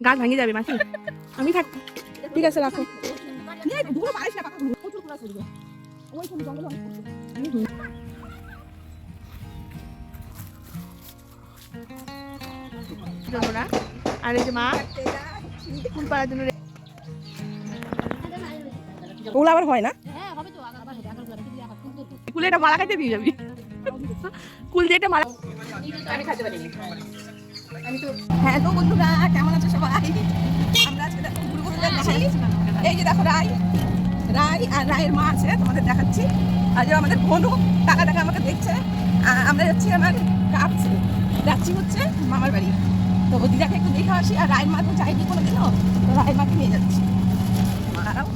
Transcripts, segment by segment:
গাছ ভাঙে যাবে, মাসি। আমি থাক ঠিক আছে, রাখো। আর এই মা পাড়ার জন্য ওগুলো হয় না? কুলে এটা খাইতে দিয়ে যাবি। কুল দিয়ে এটা মালা হ্যাঁ তো বন্ধুরা কেমন আছো সবাই? আমরা আজকে দেখো ঘুরে ঘুরে যাচ্ছি এই যে দেখো রাই। রাই আর রায়ের মা আছে তোমাদের দেখাচ্ছি। আর যে আমাদের বনু টাকা টাকা আমাকে দেখছে। আমরা যাচ্ছি আমার কাজ যাচ্ছি হচ্ছে মামার বাড়ি। তো দিদাকে একটু দেখে আসি আর রায়ের মা তো যায়নি কোনো দিনও তো রায়ের মাকে নিয়ে যাচ্ছি। মারাও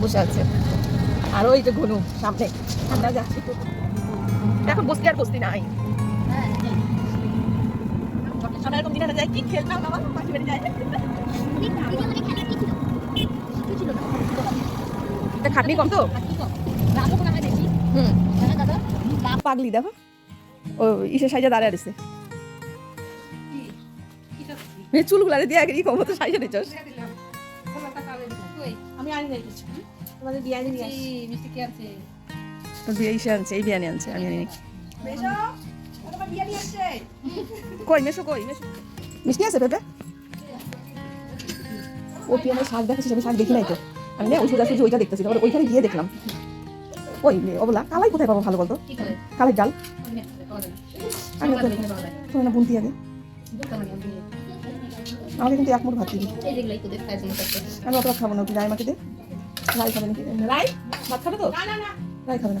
বসে আছে। আর ওই যে ঘনু সামনে। আমরা যাচ্ছি। এখন বসতে আর বসতে নাই। আমরা এরকম দিনে যাই কি খেলতাম আমার মাসি বাড়ি যাই খাটনি কম তো? হুম। পাগলি দেখো। ও ইসে সাইজা দাঁড়ায় আছে মেয়ে চুলগুলারে দিয়ে আগে কম তো সাইজা নিচ্ছস আমি আনি নাই কিছু। তোমাদের বিরিয়ানি নিয়ে মিষ্টি কে বিয়ে আনছে এই বিয়ানি আনছে আমি আনি কই, মেশো কই, মেশো। মিষ্টি আছে পেঁপে? ও পিয়ানোর শাক দেখাচ্ছিস আমি শাক দেখি নাই তো। আমি না ওই সোজা সুজি ওইটা দেখতেছি ওর ওইখানে গিয়ে দেখলাম। ওই অবলা, কালাই কোথায় পাবো ভালো বলতো? কি কালাই ডাল। আমি তোমার না বুনতি আগে। আমাকে কিন্তু এক মুঠ ভাত দিবি। আমি অত খাব না তুই রায় মাকে দে। রাই খাবে নাকি? রাই? ভাত খাবে তো? রাই খাবে না।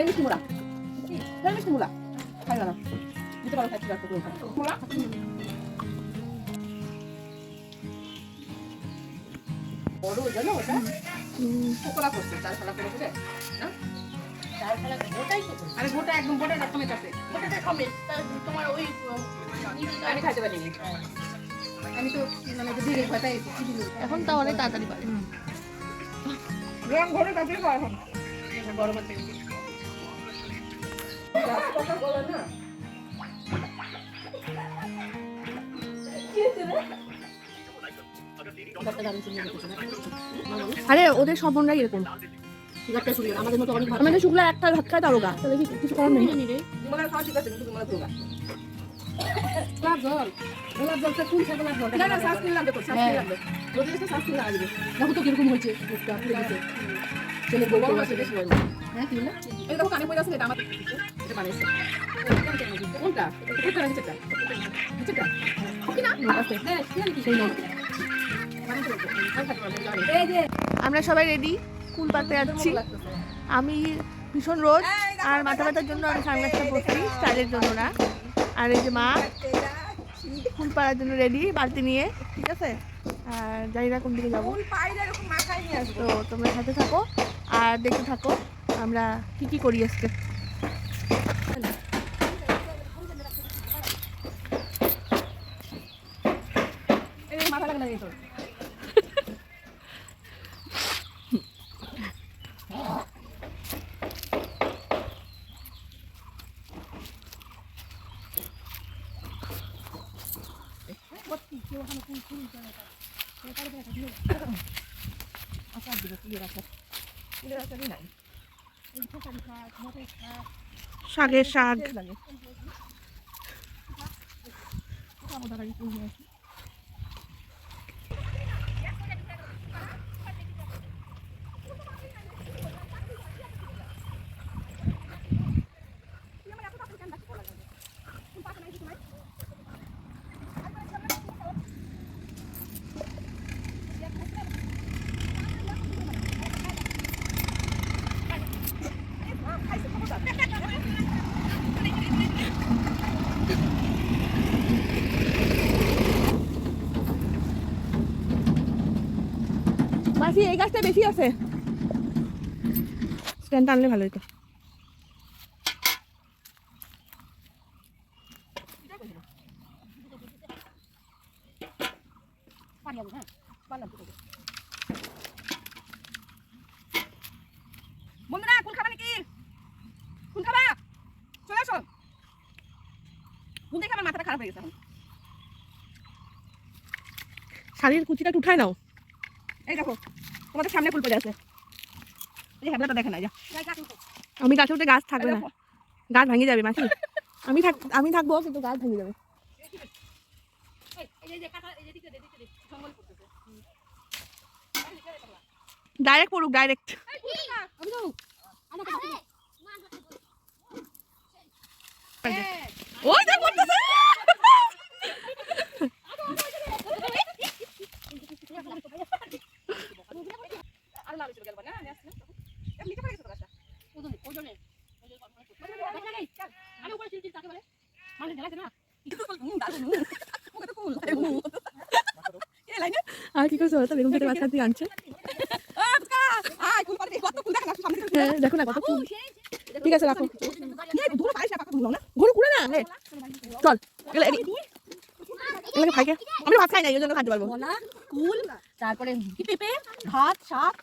সেই মিষ্টি মোলা। সেই মিষ্টি মোলা। খাই না। দিতে পারো খাচ্ছি রাখতে মোলা। বড় জানো ওটা। পকোড়া করছে চাল ফেলা করে করে আরে গোটা একদম গোটা রকমের কাছে তোমার ওই আমি খাইতে পারিনি। আমি তো মানে যে দিকে ভয়টা এখন তো অনেক তাড়াতাড়ি পারে। রং ঘরে কাছে খাওয়া এখন আরে ওদের সব বোনরাই এরকম। আমাদের মতো অনেক আমাদের শুক্লা একটা ভাত খায় তারও গা। তাহলে কি কিছু করার নেই? ঠিক আছে কিন্তু তোমার দুগা গোলাপ জল গোলাপ জলটা কোন গোলাপ জল না না সাসকিন লাগবে তো সাসকিন লাগবে যদি সাসকিন লাগবে দেখো তো কীরকম হয়েছে। গোবর বেশি হ্যাঁ কি বললে? এই দেখো কানে পড়ে আছে এটা আমার এটা বানাইছে। কোনটা? কোনটা আছে এটা এটা কি না? হ্যাঁ সেই আমরা সবাই রেডি ফুল পাতে যাচ্ছি আমি ভীষণ রোদ আর মাথা ব্যথার জন্য আমি সানগ্লাসটা পরছি স্টাইলের জন্য না। আর এই যে মা ফুল পাড়ার জন্য রেডি বালতি নিয়ে। ঠিক আছে? আর জানি না কোন দিকে যাব। তো তোমরা সাথে থাকো। আর দেখতে থাকো আমরা কি কি করি আজকে? লাগে না এই তো শাকের শাক। মাসি এই গাছটা বেশি আছে। স্ট্যান্ড আনলে ভালো হতো বন্ধুরা। শাড়ির কুচিটা উঠায় নাও। এই দেখো তোমাদের সামনে ফুল পড়ে আছে। এই যে হ্যাবলাটা দেখে না যা। আমি গাছে উঠে গাছ থাকবে না। গাছ ভেঙে যাবে মাসি। আমি থাক আমি থাকব কিন্তু গাছ ভেঙে যাবে। ডাইরেক্ট পড়ুক ডাইরেক্ট ওই দেখ পড়তেছে আর লাল চলে গেল না আমি আসলাম তখন নিচে পড়ে গেছে তো গাছটা হুম, দারুণ, হুম। মুখে তো কুল, হুম। এ লাইনে, আর কি করছ তো বেগুন কেটে মাছ দিয়ে আনছে থেকে হ্যাঁ দেখো না কত ফুল ঠিক আছে রাখো ঘুরে ঘুরে না চল এগুলো এদি- এগুলোকে আমি ভাত খাই না এই জন্য খাইতে পারব কলা, তারপরে পেঁপে ভাত শাক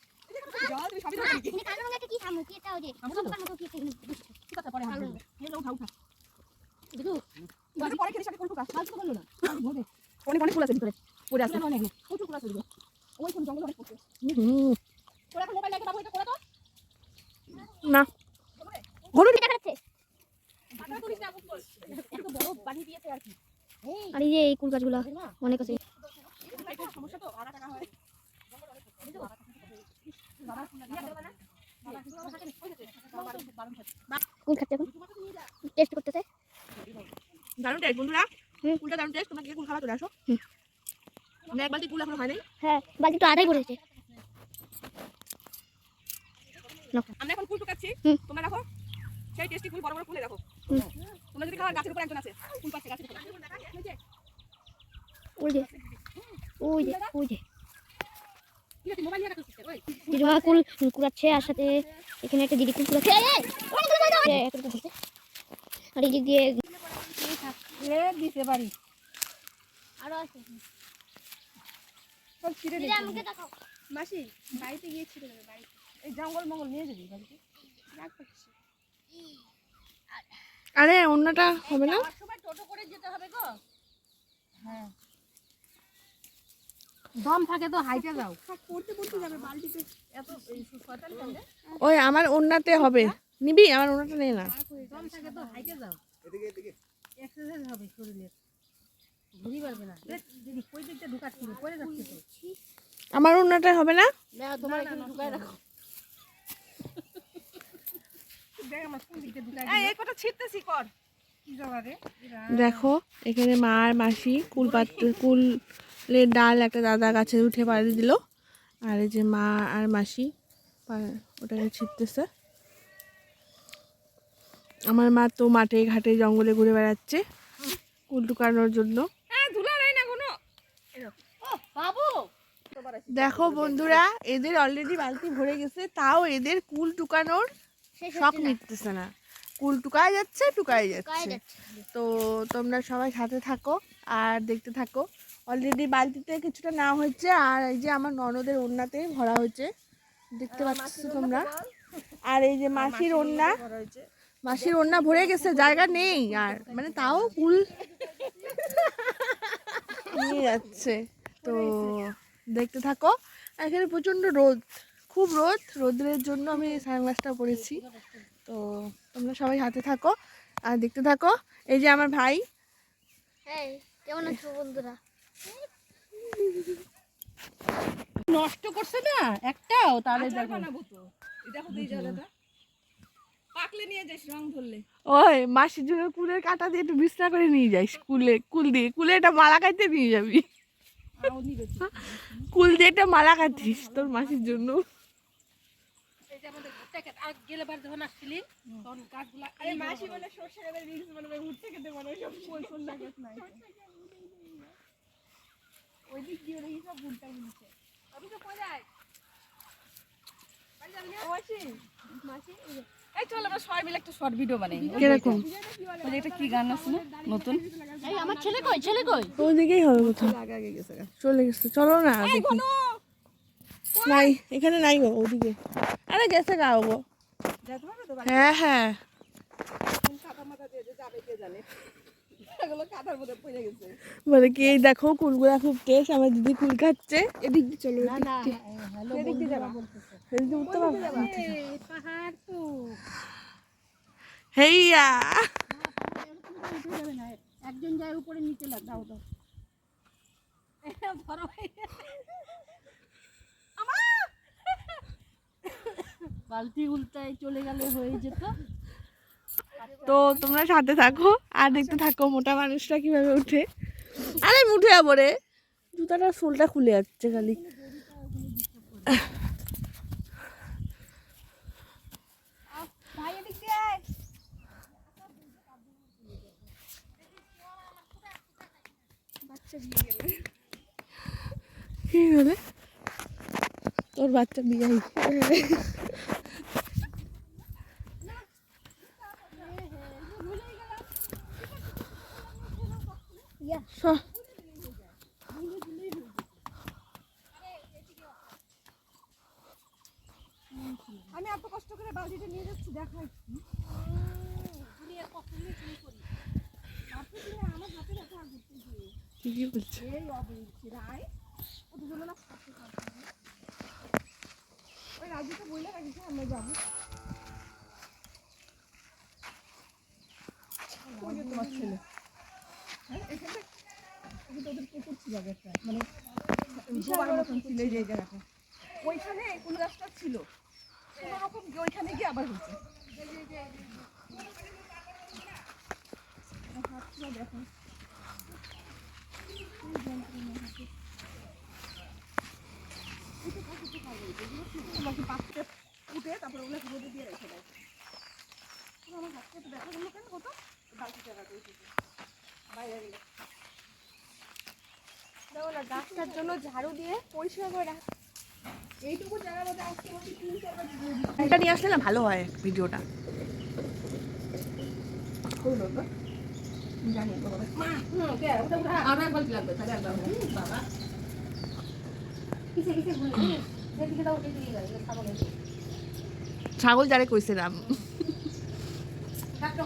জল, তুমি সবই ধরে দিয়েছি। এখানে কালো রঙের কি থামো কি এটা ওই যে দোকান মতো কি একটা জিনিস বুঝছ ঠিক আছে, পরে হাত ধরবো। এই নাও, উঠা, উঠা। বুঝু তুই পরে খেলিস, আগে কুল ঠুকা। ফালতু করল না। অনেক অনেক ফুল আছে ভিতরে পড়ে আছে প্রচুর ফুল আছে। ওই ফুল জঙ্গলে অনেক পড়ছে। হুম, তোরা এখন মোবাইল লাগে বাবু এটা করে তো? না। হলুদ আর এই। যে এই কুল গাছগুলো অনেক আছে। এটা সমস্যা তো আড়া টাকা হয়। কুল খাচ্ছে এখন। টেস্ট করতেছে। দারুণ টেস্ট বন্ধুরা। কুলটা দারুণ টেস্ট তোমাকে কুল খাবা চলে আসো। এক বালতি কুল এখনও হয় নাই? হ্যাঁ বালতি তো আটাই পড়েছে আমরা এখন ফুল টুকাচ্ছি। তোমরা দেখো সেই টেস্টি ফুল বড় বড় ফুলে দেখো। তোমরা যদি গাছের উপর একজন আছে ফুল পাচ্ছে গাছের উপর। ওই যে ওই যে ওই যে। আছে মোবাইল নিয়ে রাখো ওই। দিদিমা কুল কুড়াচ্ছে আর সাথে এখানে একটা দিদি কুল কুড়াচ্ছে। আর এই দিক দিয়ে দিতে পারি? আরও আছে। সব ছিঁড়ে দেখাও। মাসি বাড়িতে গিয়েছিল বাড়িতে। এই জঙ্গল মঙ্গল নিয়ে যাবি বাড়িতে। আরে অন্যটা হবে না? সময় টোটো করে যেতে হবে গো। হ্যাঁ। দম থাকে তো হাইটে যাও। পড়তে পড়তে যাবে বালতিতে। এত ওই আমার অন্যতে হবে। নিবি? আমার অন্যটা নেই না। দম থাকে তো হাইটে যাও। এক্সারসাইজ হবে শরীরের। আমার অন্যটা হবে না? তোমার এখানে ঢুকায় রাখো। দেখ এখানে মা আর মাসি কুল পাত কুলের ডাল একটা দাদা গাছে উঠে পাড়ি দিল। আর এই যে মা আর মাসি ওটাকে ছিটতেছে। আমার মা তো মাঠে ঘাটে জঙ্গলে ঘুরে বেড়াচ্ছে কুল টুকানোর জন্য হ্যাঁ ধুলা নাই না কোনো ও বাবু। দেখো বন্ধুরা এদের অলরেডি বালতি ভরে গেছে তাও এদের কুল টুকানোর শখ না। মিটতেছে না। কুল টুকায় যাচ্ছে টুকায় যাচ্ছে। তো তোমরা সবাই সাথে থাকো আর দেখতে থাকো। অলরেডি বালতিতে কিছুটা নেওয়া হয়েছে আর এই যে আমার ননদের ওড়নাতে ভরা হয়েছে। দেখতে পাচ্ছ তোমরা। আর এই যে মাসির ওড়না মাসির ওড়না ভরে গেছে জায়গা নেই আর। মানে তাও কুল নিয়ে যাচ্ছে। তো দেখতে থাকো। আর এখানে প্রচণ্ড রোদ। খুব রোদ। রোদের জন্য আমি সানগ্লাসটা পরেছি। তো তোমরা সবাই হাতে থাকো। আর দেখতে থাকো। এই যে আমার ভাই। এই কেমন আছো বন্ধুরা? নষ্ট করছে না? একটাও? তাহলে দেখো। বানাবো তো। দেখো এই জায়গাটা পাকলে নিয়ে যাস রং ধরলে। ওই মাসির জন্য কুলের কাটা দিয়ে একটু বিছনা করে নিয়ে যাই কুলে কুল দিয়ে। কুলে এটা মালা কাটতে নিয়ে যাবি। কুল দিয়ে একটা মালা কাটিস তোর মাসির জন্য। এই ঘুরতে খেতে আর গেলে বার যখন আসছিলি তখন গাছগুলা আরে মাসি মানে এই চল আমরা সবাই মিলে একটা শর্ট ভিডিও বানাই। কীরকম? ওই যে কি গান আছে না? নতুন? আমার ছেলে কই? ছেলে কই? ওইদিকেই হবে কোথাও? আগে আগে গেছে চলে গেছে চলো না দেখি। নাই এখানে নাই গো ওদিকে। আরে গেছে গা। তো হ্যাঁ হ্যাঁ। কাটা মাথা দিয়ে যে যাবে কে জানে এগুলো কাটার মধ্যে পড়ে গেছে বলে কি দেখো কুলগুলা খুব টেস্ট আমার দিদি কুল খাচ্ছে। এদিক দিয়ে চলো না না হ্যালো এদিকে উঠতে পারব। পাহাড় তো। হেইয়া। একজন যায় উপরে নিচে লাগ দাও দাও। ধরো বালতি উল্টায় চলে গেলে হয়ে যেত। তো তোমরা সাথে থাকো আর দেখতে থাকো মোটা মানুষটা কীভাবে উঠে। আরে উঠে যাব রে। জুতাটা সোলটা খুলে যাচ্ছে খালি ভাই এদিক দিয়ে আয়। কি হলে তোর বাচ্চা বিয়ে স- আমি এত কষ্ট করে বালতিটা নিয়ে যাচ্ছি দেখাই ঠিকই বলছে ওই রাজুকে বইলে রাখিস আমরা যাব। তোমার ছেলে। হ্যাঁ, এখানে এখানে পুকুর ছিল একটা, মানে মতন ছিল এই জায়গাটা ওইখানে কুল গাছটা ছিল কোনো রকম ওইখানে গিয়ে আবার হয়েছে। হাতটা দেখো। উঠে ওগুলো দিয়ে রেখে আমার দেখা কত গাছটার জন্য ঝাড়ু দিয়ে পরিষ্কার করে রাখ এইটুকু জায়গার মধ্যে এটা নিয়ে আসলে না ভালো হয় ভিডিওটা জানি মা হুম কে ওটা ওটা আরও একবার লাগবে তাহলে একবার বাবা। কিসে কিসে ভুলে ছাগল যারে কইছিলাম তো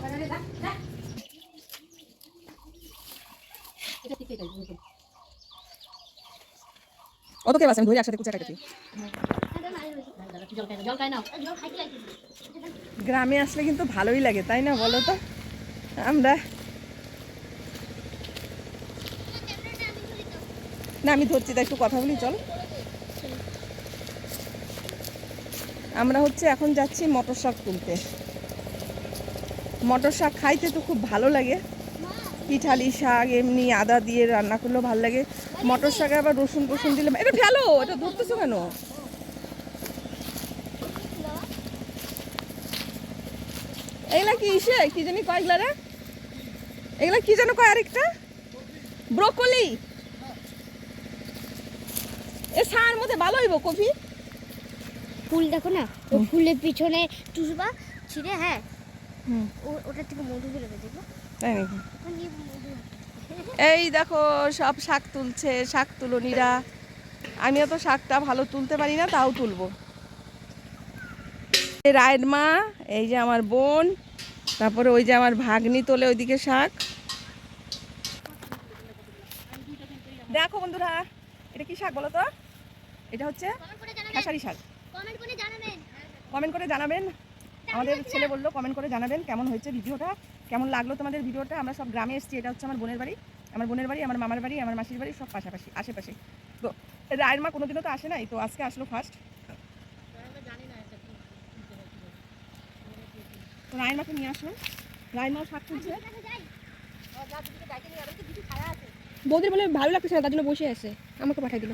আছে অত কে বাসেন ধরে একসাথে কুচা লাগবে গ্রামে আসলে কিন্তু ভালোই লাগে তাই না বলো তো? আমরা না আমি ধরছি তাই একটু কথা বলি চল। আমরা হচ্ছে এখন যাচ্ছি মটর শাক তুলতে। মটর শাক খাইতে তো খুব ভালো লাগে। পিঠালি শাক, এমনি আদা দিয়ে রান্না করলেও ভালো লাগে। মটর শাকে আবার রসুন টসুন দিলে এটা ফেলো এটা ধরতেছো কেন? এগুলা কি ইসে? কি জানি কয় এগুলা রে? এগুলা কি যেন কয় আরেকটা? ব্রোকলি। এ সার মধ্যে ভালো হইব কফি? ফুল দেখো না ওই ফুলের পিছনে চুষবা ছিঁড়ে হ্যাঁ। ও- ওটার থেকে মধু বেরোবে দেখো তাই নাকি? এই দেখো সব শাক তুলছে শাক তুলনিরা। আমিও তো শাকটা ভালো তুলতে পারি না তাও তুলবো। এই রায়ের মা এই যে আমার বোন তারপরে ওই যে আমার ভাগ্নি তোলে ওইদিকে শাক। দেখো বন্ধুরা এটা কি শাক বলো তো? এটা হচ্ছে খেসারি শাক। কমেন্ট করে জানাবেন। কমেন্ট করে জানাবেন। আমাদের ছেলে বলল কমেন্ট করে জানাবেন কেমন হয়েছে ভিডিওটা কেমন লাগল তোমাদের ভিডিওটা? আমরা সব গ্রামে এসেছি এটা হচ্ছে আমার বোনের বাড়ি। আমার বোনের বাড়ি আমার মামার বাড়ি আমার মাসির বাড়ি সব পাশাপাশি আশেপাশে। তো রায়ের মা কোনোদিনও তো আসে নাই তো আজকে আসলো ফার্স্ট তো রায়ের মাকে নিয়ে আসলো রায়ের মাও শাক তুলছে। বৌদির বলে ভালো লাগতেছে না তার জন্য বসে আছে আমাকে পাঠাই দিল।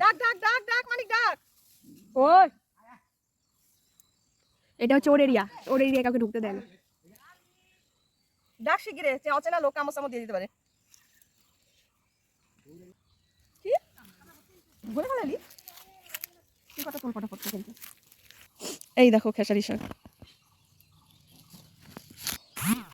ডাক ডাক ডাক ডাক মানিক ডাক। ওই। এটা হচ্ছে ওর এরিয়া ওর এরিয়া কাউকে ঢুকতে দেয় না। ডাক শিগিরে যে অচেনা লোক কামো সামো দিয়ে দিতে পারে। কি? ঘুরে ফেলালি? তোর কিন্তু এই দেখো খেসারি শাক।